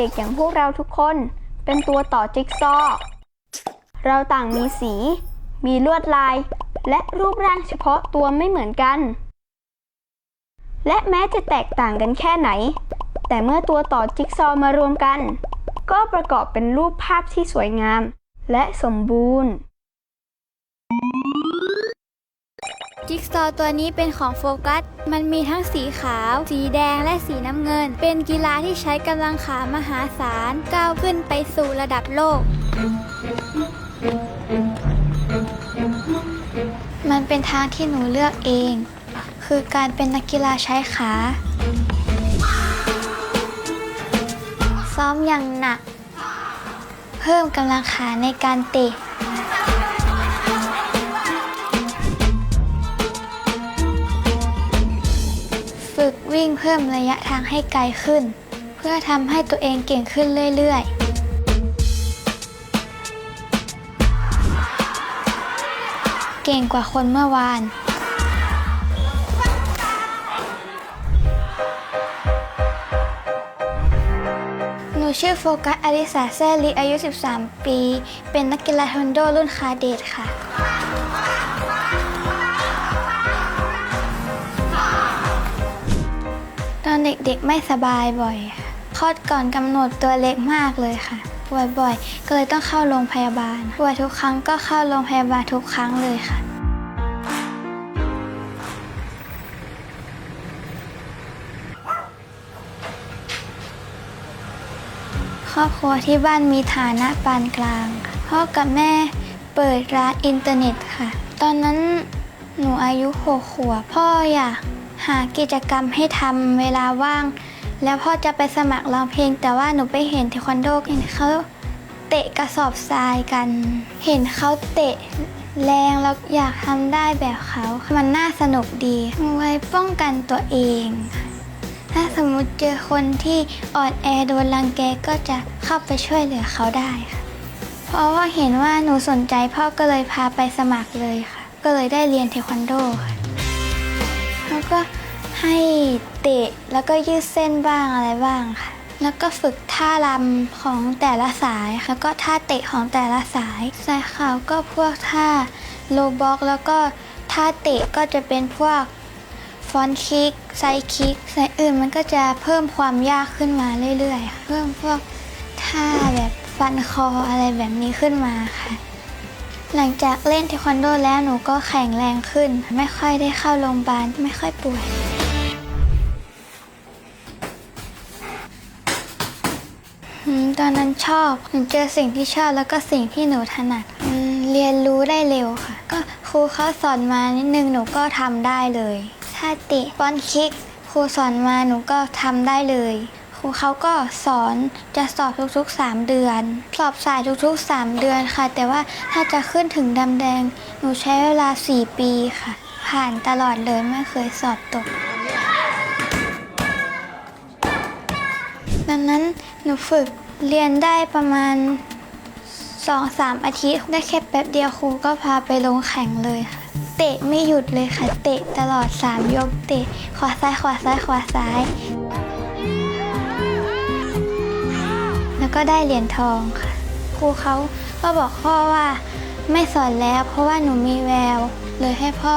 ด็กๆ อย่างพวกเราทุกคน เป็นตัวต่อจิ๊กซอว์เราต่างมีสี มีลวดลาย และรูปร่างเฉพาะตัวไม่เหมือนกัน และแม้จะแตกต่างกันแค่ไหน แต่เมื่อตัวต่อจิ๊กซอว์มารวมกัน ก็ประกอบเป็นรูปภาพที่สวยงาม และสมบูรณ์ จิ๊กซอว์ตัวนี้เป็นของโฟกัส มันมีทั้งสีขาว สีแดงและสีน้ำเงิน เป็นกีฬาที่ใช้กำลังขามหาศาลก้าวขึ้นไปสู่ระดับโลก มันเป็นทางที่หนูเลือกเอง คือการเป็นนักกีฬาใช้ขา ซ้อมอย่างหนัก เพิ่มกำลังขาในการเตะ วิ่งเพิ่มระยะทางให้ไกลขึ้น เพื่อทำให้ตัวเองเก่งขึ้นเรื่อยๆเก่งกว่าคนเมื่อวาน หนูชื่อโฟกัสอลิสาแซลีอายุ 13 ปี เป็นนักกีฬาเทควันโดรุ่นคาเดทค่ะ ตอนเด็กๆไม่สบายบ่อยค่ะคลอดก่อนกำหนดตัวเล็กมากเลยค่ะป่วยบ่อยก็เลยต้องเข้าโรงพยาบาลป่วยทุกครั้งก็เข้าโรงพยาบาลทุกครั้งเลยค่ะ ครอบครัวที่บ้านมีฐานะปานกลางค่ะพ่อกับแม่เปิดร้านอินเทอร์เน็ตค่ะ ตอนนั้นหนูอายุหกขวบพ่ออยาก หากิจกรรมให้ทำเวลาว่าง แล้วพ่อจะไปสมัครร้องเพลง แต่ว่าหนูไปเห็นเทควันโดเห็นเขาเตะกระสอบทรายกัน เห็นเขาเตะแรงแล้วอยากทำได้แบบเขา มันน่าสนุกดีไว้ป้องกันตัวเอง ถ้าสมมุติเจอคนที่อ่อนแอโดนรังแกก็จะเข้าไปช่วยเหลือเขาได้ค่ะ เพราะว่าเห็นว่าหนูสนใจพ่อก็เลยพาไปสมัครเลยค่ะ ก็เลยได้เรียนเทควันโดค่ะ แล้วก็ ให้เตะแล้วก็ยืดเส้นบ้างอะไรบ้างค่ะ แล้วก็ฝึกท่ารำของแต่ละสาย แล้วก็ท่าเตะของแต่ละสาย สายขาวก็พวกท่าโลบ็อกแล้วก็ท่าเตะก็จะเป็นพวกฟอนคิกไซคิกไซด์อื่นมันก็จะเพิ่มความยากขึ้นมาเรื่อยๆ เพิ่มพวกท่าแบบฟันคออะไรแบบนี้ขึ้นมาค่ะ หลังจากเล่นเทควันโดแล้วหนูก็แข็งแรงขึ้น ไม่ค่อยได้เข้าโรงพยาบาลไม่ค่อยป่วย ตอนนั้นชอบหนูเจอสิ่งที่ชอบแล้วก็สิ่งที่หนูถนัดเรียนรู้ได้เร็วค่ะ ก็ครูเขาสอนมานิดนึงหนูก็ทำได้เลยถ้าติฟอนคิก ครูสอนมาหนูก็ทำได้เลย ครูเขาก็สอนจะสอบทุกๆ 3 เดือน สอบสายทุกๆ 3 เดือนค่ะ แต่ว่าถ้าจะขึ้นถึงดำแดง หนูใช้เวลา 4 ปีค่ะ ผ่านตลอดเลยไม่เคยสอบตก ดังนั้นหนูฝึก เรียนได้ประมาณสองสามอาทิตย์ ได้แค่แป๊บเดียวครูก็พาไปลงแข่งเลยค่ะ เตะไม่หยุดเลยค่ะ เตะตลอด3ยกเตะขวาซ้ายขวาซ้ายขวาซ้าย แล้วก็ได้เหรียญทองค่ะ ครูเขาก็บอกพ่อว่าไม่สอนแล้ว เพราะว่าหนูมีแวว เลยให้พ่อ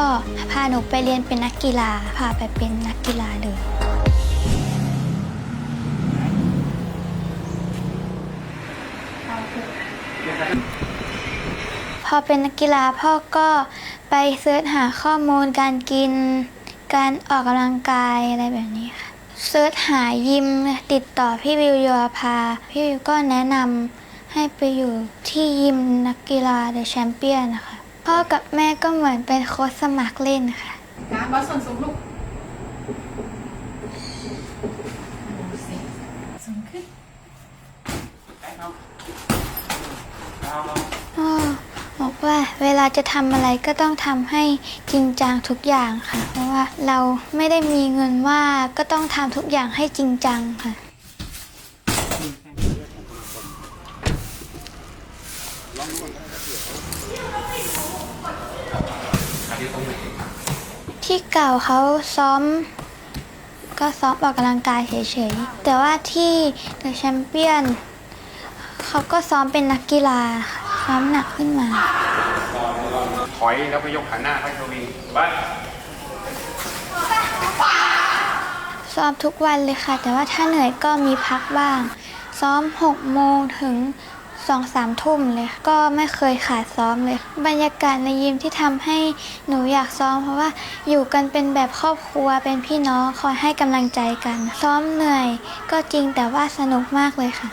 พาหนูไปเรียนเป็นนักกีฬาพาไปเป็นนักกีฬาเลย อเป็นนักกีฬาพ่อก็ไปเสิร์ชหาข้อมูลการกิน การออกกำลังกายอะไรแบบนี้ค่ะเสิร์ชหายิมติดต่อพี่วิวโยภาพี่วิวก็แนะนำให้ไปอยู่ที่ยิมนักกีฬาเดอะแชมเปี้ยนนะคะพ่อกับแม่ก็เหมือนเป็นโค้ชสมัครเล่นค่ะนะบอสส่วนสูงลูกดูสิสูงขึ้น พ่อบอก ว่าเวลาจะทำอะไรก็ต้องทำให้จริงจังทุกอย่างค่ะ เพราะว่าเราไม่ได้มีเงินว่าก็ต้องทำทุกอย่างให้จริงจังค่ะ ที่เก่าเขาซ้อม ก็ซ้อมออกกำลังกายเฉยๆ แต่ว่าที่เดอะแชมเปี้ยนเขาก็ซ้อมเป็นนักกีฬาค่ะ ซ้อมหนักขึ้นมา ถอยแล้วไปยกขาหน้าค่อยสวิงไปซ้อมทุกวันเลยค่ะ แต่ว่าถ้าเหนื่อยก็มีพักบ้าง ซ้อม 6 โมงถึง2 3ทุ่มเลยค่ะก็ไม่เคยขาดซ้อมเลย บรรยากาศในยิมที่ทำให้หนูอยากซ้อม เพราะว่าอยู่กันเป็นแบบครอบครัวเป็นพี่น้องคอยให้กำลังใจกัน ซ้อมเหนื่อยก็จริงแต่ว่าสนุกมากเลยค่ะ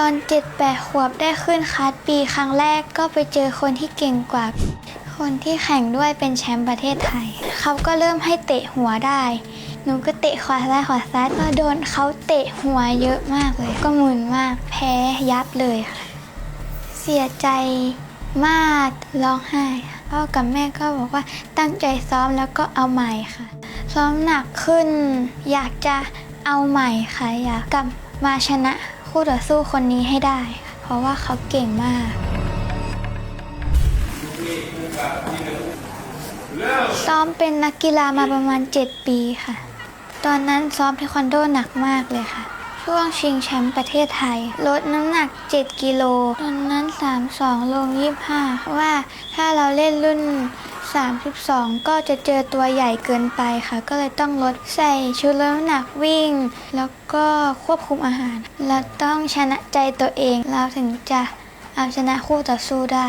ตอน 7 8 ขวบได้ขึ้นคัดปีครั้งแรกก็ไปเจอคนที่เก่งกว่า คนที่แข่งด้วยเป็นแชมป์ประเทศไทย เขาก็เริ่มให้เตะหัวได้ หนูก็เตะขวาซ้ายขวาซ้ายก็โดนเขาเตะหัวเยอะมากเลย ก็หมุนมากแพ้ยับเลยค่ะ เสียใจมากร้องไห้พ่อกับแม่ก็บอกว่าตั้งใจซ้อมแล้วก็เอาใหม่ค่ะ ซ้อมหนักขึ้น อยากจะเอาใหม่ค่ะอยากกลับมาชนะ คู่ต่อสู้คนนี้ให้ได้ เพราะว่าเขาเก่งมาก ซ้อมเป็นนักกีฬามาประมาณ 7 ปีค่ะ ตอนนั้นซ้อมเทควันโดหนักมากเลยค่ะ ช่วงชิงแชมป์ประเทศไทย ลดน้ำหนัก 7 กิโล ตอนนั้น 32 ลง 25เพราะว่าถ้าเราเล่นรุ่น 32 ก็จะเจอตัวใหญ่เกินไปค่ะ ก็เลยต้องลดใส่ชุดลดน้ำหนักวิ่ง แล้วก็ควบคุมอาหาร แล้วต้องชนะใจตัวเองเราถึงจะเอาชนะคู่ต่อสู้ได้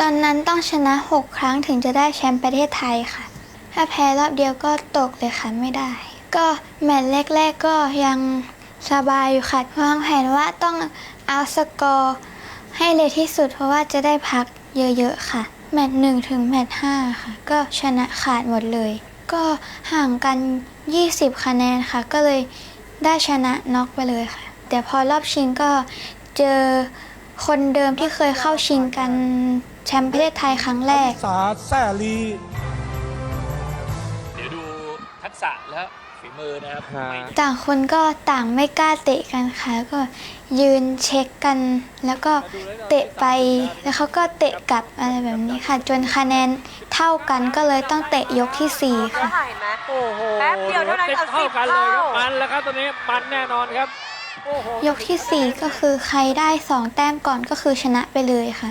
ตอนนั้นต้องชนะ 6 ครั้งถึงจะได้แชมป์ประเทศไทยค่ะ ถ้าแพ้รอบเดียวก็ตกเลยค่ะไม่ได้ ก็แมตช์แรก ๆ ก็ยังสบายอยู่ค่ะวางแผนว่าต้องเอาสกอร์ ให้เร็วที่สุดเพราะว่าจะได้พักเยอะๆค่ะ แมตช์หนึ่งถึงแมตช์ห้าค่ะ ก็ชนะขาดหมดเลย ก็ห่างกัน 20 คะแนนค่ะ ก็เลยได้ชนะน็อกไปเลยค่ะ แต่พอรอบชิงก็เจอคนเดิมที่เคยเข้าชิงกันแชมป์ประเทศไทยครั้งแรก สาแซลี เดี๋ยวดูทักษะและฝี มือนะครับฮะไม่ต่างคนก็ต่างไม่กล้าเตะกันค่ะแล้วก็ยืนเช็คกัน แล้วก็เตะไป แล้วเขาก็เตะกลับอะไรแบบนี้ค่ะ จนคะแนนเท่ากันก็เลยต้องเตะยกที่สี่ค่ะเห็นไหม โอ้โหแป๊บเดียวเท่านั้นต็มเอาสิบเท่ากันเลยครับเท่ามัมันแล้วครับตอนนี้มันแน่นอนครับ โอ้โหยกที่สี่ก็คือใครได้สองแต้มก่อนก็คือชนะไปเลยค่ะ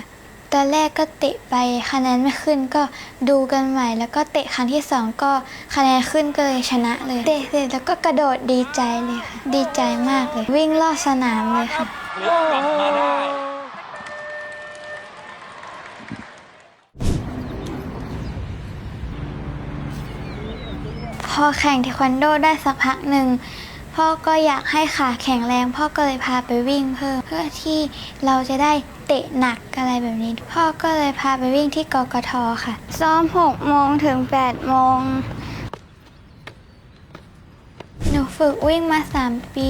ตอนแรกก็เตะไปคะแนนไม่ขึ้นก็ดูกันใหม่ แล้วก็เตะครั้งที่สองก็คะแนนขึ้นก็เลยชนะเลย เตะเสร็จแล้วก็กระโดดดีใจเลยค่ะ ดีใจมากเลย วิ่งรอบสนามเลยค่ะพลิกกลับมาได้พอแข่งเทควันโดได้สักพักหนึ่งพ่อก็อยากให้ขาแข็งแรง พ่อก็เลยพาไปวิ่งเพิ่มเพื่อที่เราจะได้ เตะหนักอะไรแบบนี้ พ่อก็เลยพาไปวิ่งที่กกทค่ะ ซ้อม6โมงถึง8โมงหนูฝึกวิ่งมา 3 ปี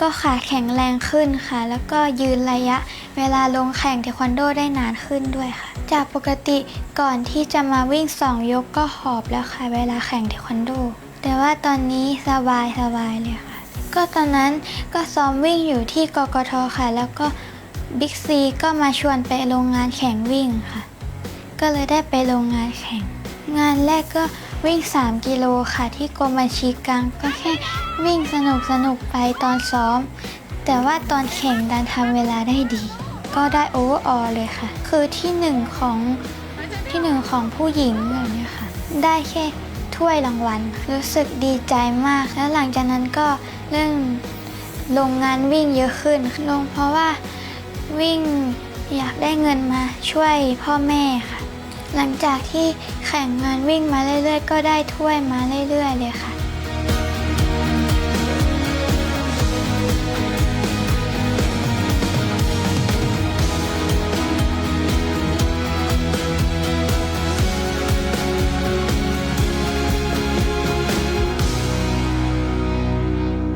ก็ขาแข็งแรงขึ้นค่ะ แล้วก็ยืนระยะเวลาลงแข่งเทควันโดได้นานขึ้นด้วยค่ะ จากปกติก่อนที่จะมาวิ่ง 2 ยกก็หอบแล้วค่ะ เวลาแข่งเทควันโด แต่ว่าตอนนี้สบายสบายเลยค่ะ ก็ตอนนั้นก็ซ้อมวิ่งอยู่ที่กกทค่ะ แล้วก็ บิ๊กซีก็มาชวนไปโรงงานแข่งวิ่งค่ะ ก็เลยได้ไปโรงงานแข่ง งานแรกก็วิ่ง 3 กิโลค่ะ ที่กรมบัญชีกลางก็แค่วิ่งสนุกสนุกไปตอนซ้อม แต่ว่าตอนแข่งดันทำเวลาได้ดี ก็ได้โอเวอร์ออเลยค่ะ คือที่หนึ่งของที่หนึ่งของผู้หญิงแบบเนี้ยค่ะ ได้แค่ถ้วยรางวัล รู้สึกดีใจมาก แล้วหลังจากนั้นก็เริ่มลงงานวิ่งเยอะขึ้น ลงเพราะว่า วิ่งอยากได้เงินมาช่วยพ่อแม่ค่ะ หลังจากที่แข่งงานวิ่งมาเรื่อยๆ ก็ได้ถ้วยมาเรื่อยๆเลยค่ะ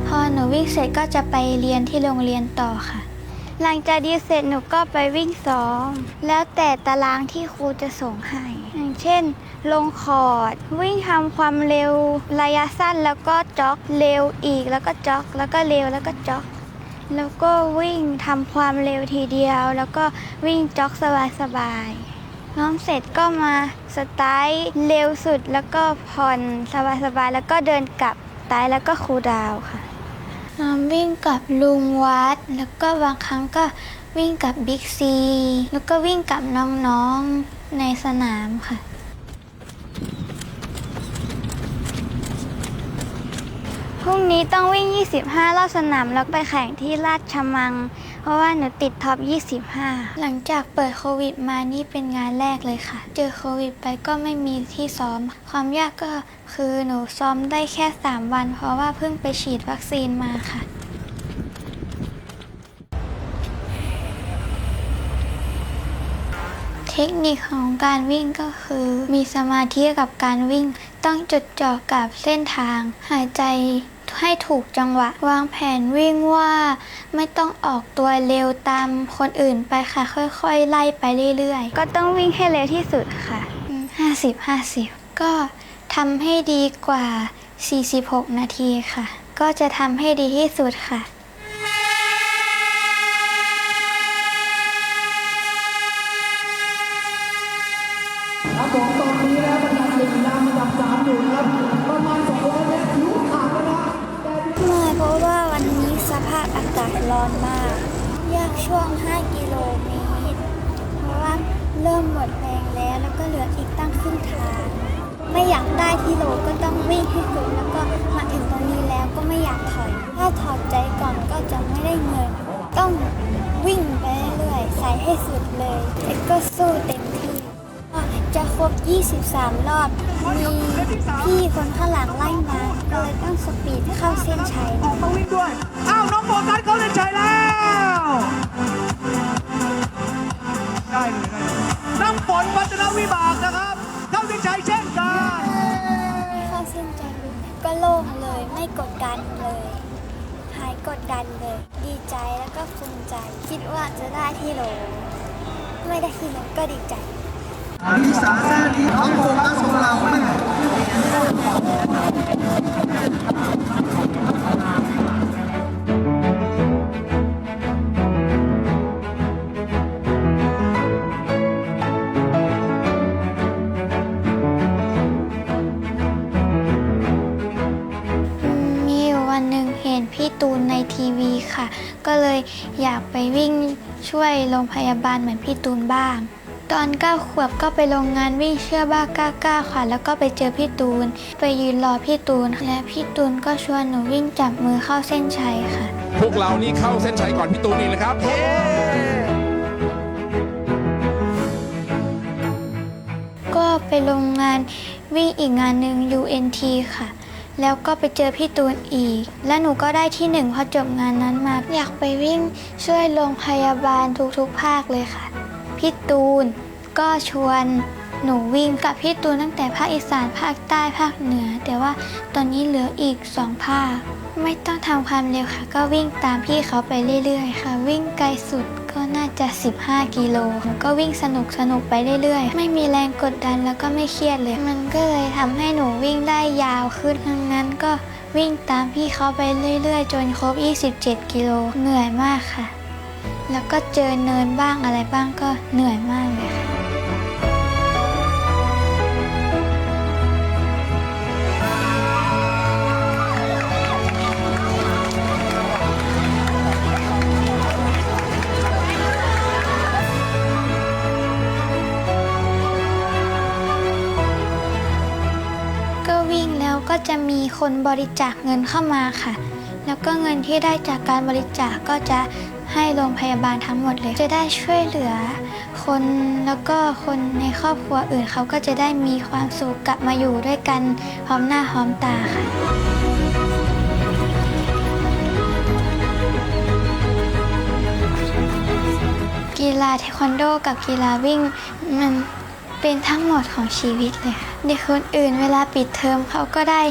พอหนูวิ่งเสร็จก็จะไปเรียนที่โรงเรียนต่อค่ะ หลังจากดีเสร็จหนูก็ไปวิ่งซ้อม แล้วแต่ตารางที่ครูจะส่งให้อย่างเช่น ลงคอร์ด วิ่งทำความเร็วระยะสั้นแล้วก็จ็อกเร็วอีกแล้วก็จ็อกแล้วก็เร็วแล้วก็จ็อกแล้วก็วิ่งทำความเร็วทีเดียว แล้วก็วิ่งจ็อกสบายๆซ้อมเสร็จก็มาสไตล์เร็วสุดแล้วก็ผ่อนสบายๆแล้วก็เดินกลับไตล์แล้วก็คูดาวค่ะ วิ่งกับลุงวัด แล้วก็บางครั้งก็วิ่งกับบิ๊กซี แล้วก็วิ่งกับน้องๆในสนามค่ะ รุ่งนี้ต้องวิ่ง 25 รอบสนามแล้วไปแข่งที่ราชมัง เพราะว่าหนูติดท็อป 25 หลังจากเปิดโควิดมานี่เป็นงานแรกเลยค่ะ เจอโควิดไปก็ไม่มีที่ซ้อม ความยากก็คือหนูซ้อมได้แค่ 3 วัน เพราะว่าเพิ่งไปฉีดวัคซีนมาค่ะเทคนิคของการวิ่งก็คือ มีสมาธิกับการวิ่ง ต้องจดจ่อกับเส้นทาง หายใจ ให้ถูกจังหวะ วางแผนวิ่งว่าไม่ต้องออกตัวเร็วตามคนอื่นไปค่ะ ค่อยๆ ไล่ไปเรื่อยๆ ก็ต้องวิ่งให้เร็วที่สุดค่ะอืม50 50 ก็ทำให้ดีกว่า 46 นาทีค่ะ ก็จะทำให้ดีที่สุดค่ะ เริ่มหมดแรงแล้วแล้วก็เหลืออีกตั้งครึ่งทาง ไม่อยากได้ที่โลก็ต้องวิ่งให้สุดแล้วก็มาถึงตรงนี้แล้วก็ไม่อยากถอย ถ้าถอดใจก่อนก็จะไม่ได้เงิน ต้องวิ่งไปเรื่อยใส่ให้สุดเลยแต่ก็สู้เต็มที่จะครบ 23 รอบ มีพี่คนข้างหลังไล่มาก็เลยต้องสปีดเข้าเส้นชัยออกมาวิ่งด้วย อ้าว น้องโฟกัสเขาเล่นชัยแล้ว ได้เลย น้ำฝนวัฒนวิบากนะครับเข้าเส้นชัยเช่นกันเข้าเส้นชัยก็โล่งเลยไม่กดดันเลย หายกดดันเลย ดีใจแล้วก็ภูมิใจ คิดว่าจะได้ที่โหลไม่ได้ที่โหลก็ดีใจอลิสาแซ่ดีน้องโฟกัสของเราแม่มี ช่วยโรงพยาบาลเหมือนพี่ตูนบ้าง ตอนเก้าขวบก็ไปโรงงานวิ่งเชื่อบ้ากล้ากล้าค่ะ แล้วก็ไปเจอพี่ตูน ไปยืนรอพี่ตูน และพี่ตูนก็ชวนหนูวิ่งจับมือเข้าเส้นชัยค่ะ พวกเรานี่เข้าเส้นชัยก่อนพี่ตูนอีกนะครับ เย้ก็ไปโรงงานวิ่งอีกงานหนึ่ง UNT ค่ะ แล้วก็ไปเจอพี่ตูนอีก และหนูก็ได้ที่หนึ่งพอจบงานนั้นมา อยากไปวิ่งช่วยโรงพยาบาลทุกๆ ภาคเลยค่ะ พี่ตูนก็ชวนหนูวิ่งกับพี่ตูนตั้งแต่ภาคอีสานภาคใต้ภาคเหนือ แต่ว่าตอนนี้เหลืออีกสองภาค ไม่ต้องทำความเร็วค่ะ ก็วิ่งตามพี่เขาไปเรื่อยๆ ค่ะ วิ่งไกลสุด ก็น่าจะ 15 กิโลแล้วก็วิ่งสนุกสนุกไปเรื่อยๆ ไม่มีแรงกดดันแล้วก็ไม่เครียดเลย มันก็เลยทำให้หนูวิ่งได้ยาวขึ้นดังนั้นก็วิ่งตามพี่เขาไปเรื่อยๆ จนครบ 27 กิโลเหนื่อยมากค่ะ แล้วก็เจอเนินบ้างอะไรบ้างก็เหนื่อยมากเลยค่ะ ก็จะมีคนบริจาคเงินเข้ามาค่ะ แล้วก็เงินที่ได้จากการบริจาคก็จะให้โรงพยาบาลทั้งหมดเลย จะได้ช่วยเหลือ คนแล้วก็คนในครอบครัวอื่นเขาก็จะได้มีความสุขกลับมาอยู่ด้วยกันพร้อมหน้าพร้อมตาค่ะกีฬาเทควันโดกับกีฬาวิ่งมัน เป็นทั้งหมดของชีวิตเลยค่ะเด็กคนอื่นเวลาปิดเทอมเขาก็ได้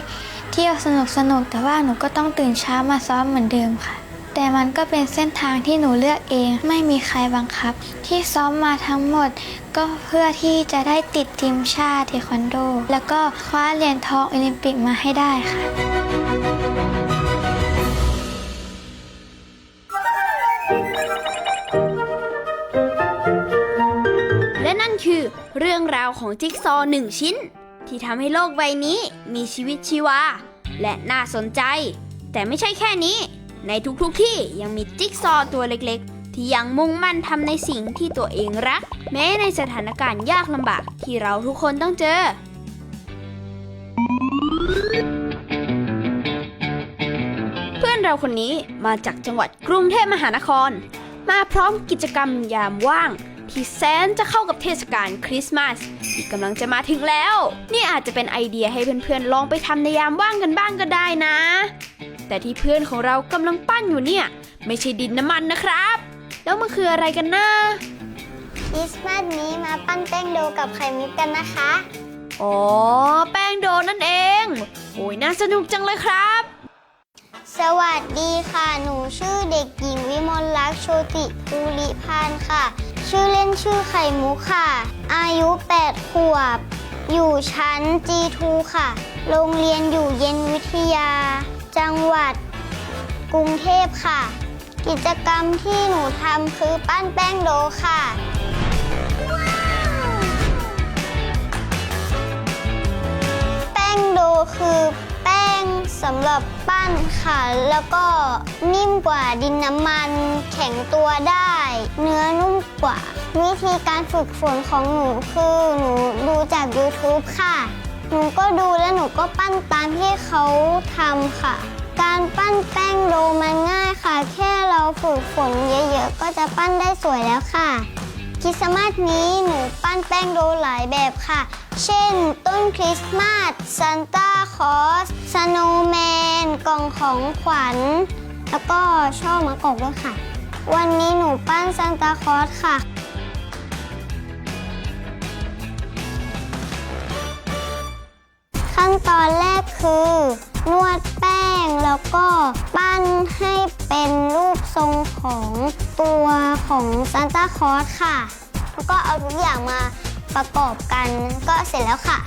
เที่ยวสนุกสนุกแต่ว่าหนูก็ต้องตื่นเช้ามาซ้อมเหมือนเดิมค่ะ แต่มันก็เป็นเส้นทางที่หนูเลือกเองไม่มีใครบังคับ ที่ซ้อมมาทั้งหมด ก็เพื่อที่จะได้ติดทีมชาติเทควันโด แล้วก็คว้าเหรียญทองโอลิมปิกมาให้ได้ค่ะ เรื่องราวของจิ๊กซอว์หนึ่งชิ้น ที่ทำให้โลกใบนี้มีชีวิตชีวา และน่าสนใจ แต่ไม่ใช่แค่นี้ ในทุกๆที่ยังมีจิ๊กซอว์ตัวเล็กๆ ที่ยังมุ่งมั่นทำในสิ่งที่ตัวเองรัก แม้ในสถานการณ์ยากลำบากที่เราทุกคนต้องเจอเพื่อนเราคนนี้มาจากจังหวัดกรุงเทพมหานคร มาพร้อมกิจกรรมยามว่าง ที่แสนจะเข้ากับเทศกาลคริสต์มาสที่กำลังจะมาถึงแล้ว นี่อาจจะเป็นไอเดียให้เพื่อนๆลองไปทำในยามว่างกันบ้างก็ได้นะ แต่ที่เพื่อนของเรากำลังปั้นอยู่เนี่ย ไม่ใช่ดินน้ำมันนะครับ แล้วมันคืออะไรกันนะคริสต์มาสนี้มาปั้นแป้งโดกับไข่มุกกันนะคะ อ๋อ แป้งโดนั่นเอง โอ้ยน่าสนุกจังเลยครับ สวัสดีค่ะ หนูชื่อเด็กหญิงวิมลลักษณ์โชติภูริพันธ์ค่ะ ชื่อเล่นชื่อไข่มุกค่ะ อายุ 8 ขวบ อยู่ชั้น G2 ค่ะ โรงเรียนอยู่เย็นวิทยา จังหวัด กรุงเทพค่ะ กิจกรรมที่หนูทำคือปั้นแป้งโดค่ะ แป้งโดคือ งสำหรับปั้นค่ะ แล้วก็นิ่มกว่าดินน้ำมัน แข็งตัวได้ เนื้อนุ่มกว่า วิธีการฝึกฝนของหนูคือหนูดูจาก YouTube ค่ะ หนูก็ดูแล้วหนูก็ปั้นตามที่เขาทำค่ะ การปั้นแป้งโดมันง่ายค่ะ แค่เราฝึกฝนเยอะๆ ก็จะปั้นได้สวยแล้วค่ะคริสต์มาสนี้หนูปั้นแป้งโดหลายแบบค่ะ เช่น ต้นคริสต์มาสซันต้าคอสสโนว์แมน กล่องของขวัญ แล้วก็ช่อมะกอกด้วยค่ะ วันนี้หนูปั้นซันตาคอสค่ะ ขั้นตอนแรกคือ นวดแป้งแล้วก็ปั้นให้เป็นรูปทรงของตัวของซานตาคอสค่ะ แล้วก็เอาทุกอย่างมา ประกอบกันก็เสร็จแล้วค่ะ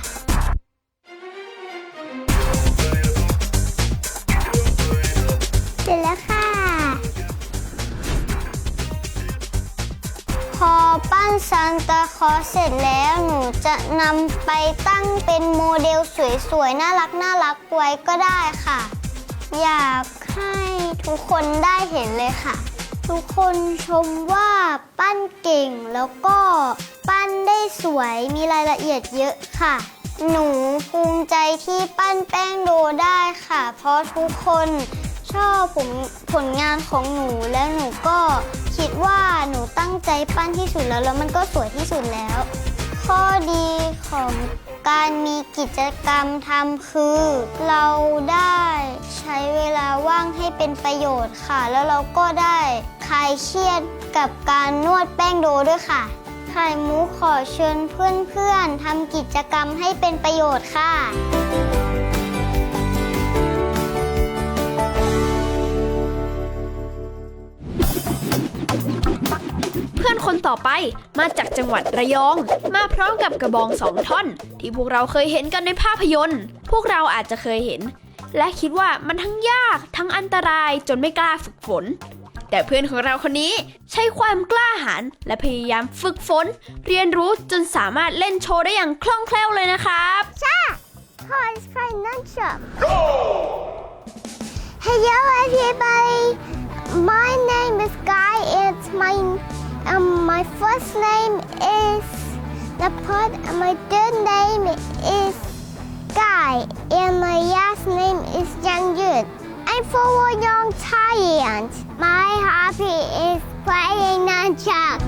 เสร็จแล้วค่ะ พอปั้นซานตาคอสเสร็จแล้วหนูจะนำไปตั้งเป็นโมเดลสวยๆ น่ารักน่ารักไว้ก็ได้ค่ะ อยากให้ทุกคนได้เห็นเลยค่ะ ทุกคนชมว่าปั้นเก่งแล้วก็ปั้นได้สวยมีรายละเอียดเยอะค่ะ หนูภูมิใจที่ปั้นแป้งโดได้ค่ะ เพราะทุกคนชอบผลผลงานของหนูแล้วหนูก็คิดว่าหนูตั้งใจปั้นที่สุดแล้วแล้วมันก็สวยที่สุดแล้ว ข้อดีของ การมีกิจกรรมทำคือ เราได้ใช้เวลาว่างให้เป็นประโยชน์ค่ะ แล้วเราก็ได้คลายเครียดกับการนวดแป้งโดด้วยค่ะ ไข่มุกขอเชิญเพื่อนๆทำกิจกรรมให้เป็นประโยชน์ค่ะ พื่อนคนต่อไปมาจากจังหวัดระยอง มาพร้อมกับกระบองสองท่อน ที่พวกเราเคยเห็นกันในภาพยนตร์ พวกเราอาจจะเคยเห็น และคิดว่ามันทั้งยากทั้งอันตรายจนไม่กล้าฝึกฝน แต่เพื่อนของเราคนนี้ใช้ความกล้าหาญและพยายามฝึกฝน เรียนรู้จนสามารถเล่นโชว์ได้อย่างคล่องแคล่วเลยนะครับ Horse Financial. Hello, everybody. My name is Guy. It's my um my first name is Napod. and My third name is Guy, and my last name is Yang Yud. I'm from Young Thailand. My hobby is playing nunchuck.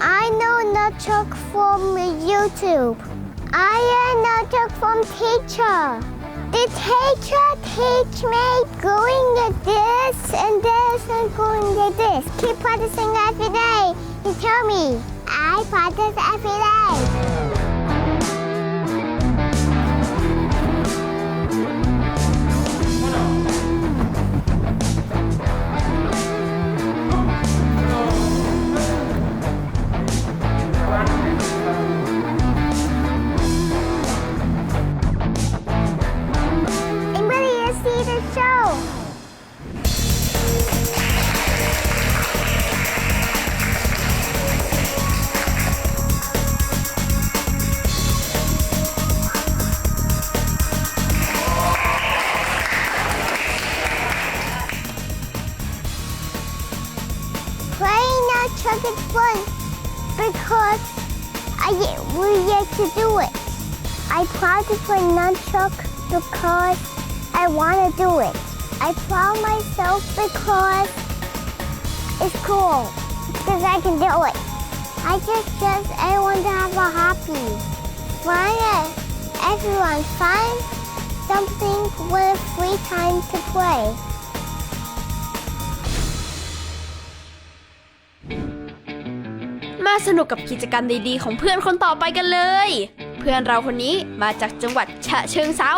I know nunchuck from YouTube. I learned nunchuck from teacher. The teacher teach me going like this and this and going like this. Keep practicing every day. He tell me I practice every day. I proud to play nunchuck because I want to do it. I proud myself because it's cool because I can do it. I just just everyone to have a happy. Find it. Everyone find something with free time to play. มาสนุกกับกิจกรรมดีๆ ของเพื่อนคนต่อไปกันเลย เพื่อนเราคนนี้มาจากจังหวัดฉะเชิงเซา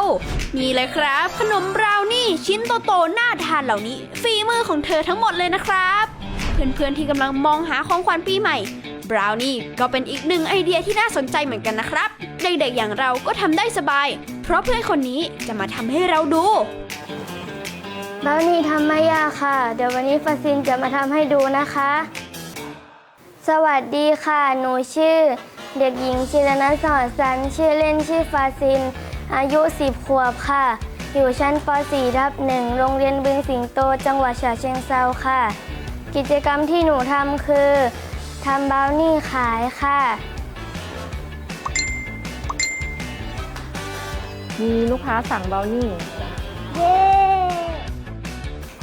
นี่เลยครับ ขนมบราวนี่ชิ้นโตๆน่าทานเหล่านี้ ฝีมือของเธอทั้งหมดเลยนะครับ เพื่อนๆที่กำลังมองหาของขวัญปีใหม่บราวนี่ก็เป็นอีกหนึ่งไอเดียที่น่าสนใจเหมือนกันนะครับ เด็กๆอย่างเราก็ทำได้สบาย เพราะเพื่อนคนนี้จะมาทำให้เราดูบราวนี่ทำไม่ยากค่ะ เดี๋ยววันนี้ฟาซินจะมาทำให้ดูนะคะ สวัสดีค่ะ หนูชื่อ เด็กหญิงชิรนัทสอนสันชื่อเล่นชื่อฟาซิน อายุ 10 ขวบค่ะ อยู่ชั้นป .4 ทับหนึ่งโรงเรียนบึงสิงโต จังหวัดฉะเชิงเซาค่ะ กิจกรรมที่หนูทำคือทำบราวนี่ขายค่ะ มีลูกค้าสั่งเบลนี่ เย้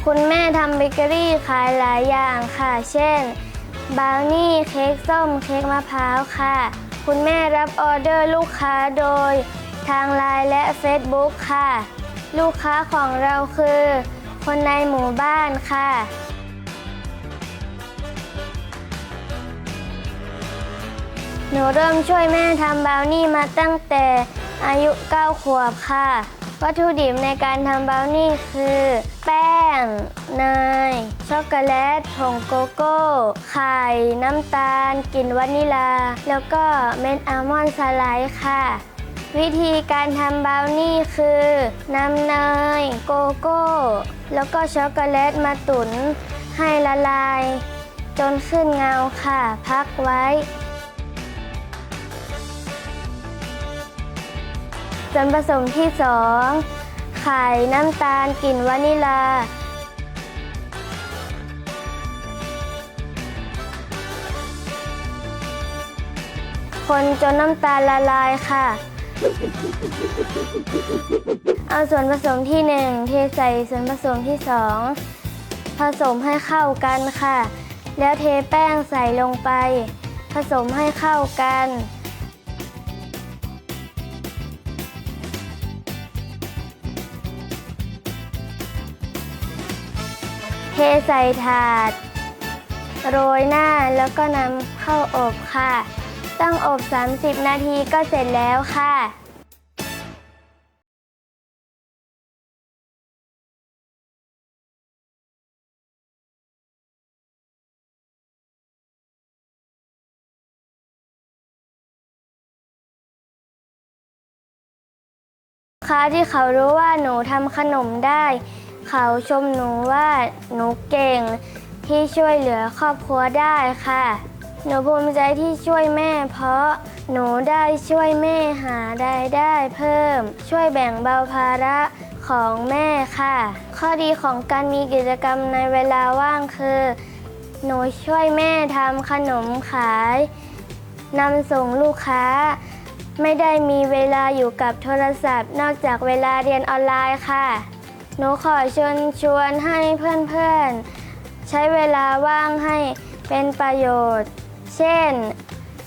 คุณแม่ทำเบเกอรี่ขายหลายอย่างค่ะ เช่น บราวนี่เค้กส้มเค้กมะพร้าวค่ะ คุณแม่รับออเดอร์ลูกค้าโดย ทางไลน์และ Facebook ค่ะ ลูกค้าของเราคือ คนในหมู่บ้านค่ะหนูเริ่มช่วยแม่ทำบราวนี่มาตั้งแต่อายุ 9 ขวบค่ะ วัตถุดิบในการทำบราวนี่คือ แป้งเนยช็อกโกแลตผงโกโก้ ไข่ น้ำตาลกลิ่นวานิลา แล้วก็เม็ดอัลมอนด์สไลด์ค่ะ วิธีการทำบราวนี่คือนำเนยโกโก้ แล้วก็ช็อกโกแลตมาตุ๋นให้ละลาย จนขึ้นเงาค่ะ พักไว้ ส่วนผสมที่ 2 ไข่ น้ำตาล กลิ่นวานิลา คนจนน้ำตาลละลายค่ะ เอาส่วนผสมที่ 1 เทใส่ส่วนผสมที่ 2 ผสมให้เข้ากันค่ะ แล้วเทแป้งใส่ลงไป ผสมให้เข้ากัน ใส่ถาด โรยหน้าแล้วก็นำเข้าอบค่ะ ตั้งอบ 30 นาทีก็เสร็จแล้วค่ะค้าที่เขารู้ว่าหนูทำขนมได้ เขาชมหนูว่าหนูเก่งที่ช่วยเหลือครอบครัวได้ค่ะ หนูภูมิใจที่ช่วยแม่ เพราะหนูได้ช่วยแม่หารายได้เพิ่ม ช่วยแบ่งเบาภาระของแม่ค่ะ ข้อดีของการมีกิจกรรมในเวลาว่างคือ หนูช่วยแม่ทำขนมขายนำส่งลูกค้า ไม่ได้มีเวลาอยู่กับโทรศัพท์ นอกจากเวลาเรียนออนไลน์ค่ะ หนูขอเชิญชวนให้เพื่อนๆ ใช้เวลาว่างให้เป็นประโยชน์ เช่น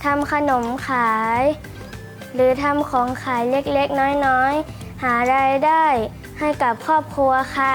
ทำขนมขาย หรือทำของขายเล็กๆ น้อยๆ หารายได้ให้กับครอบครัวค่ะ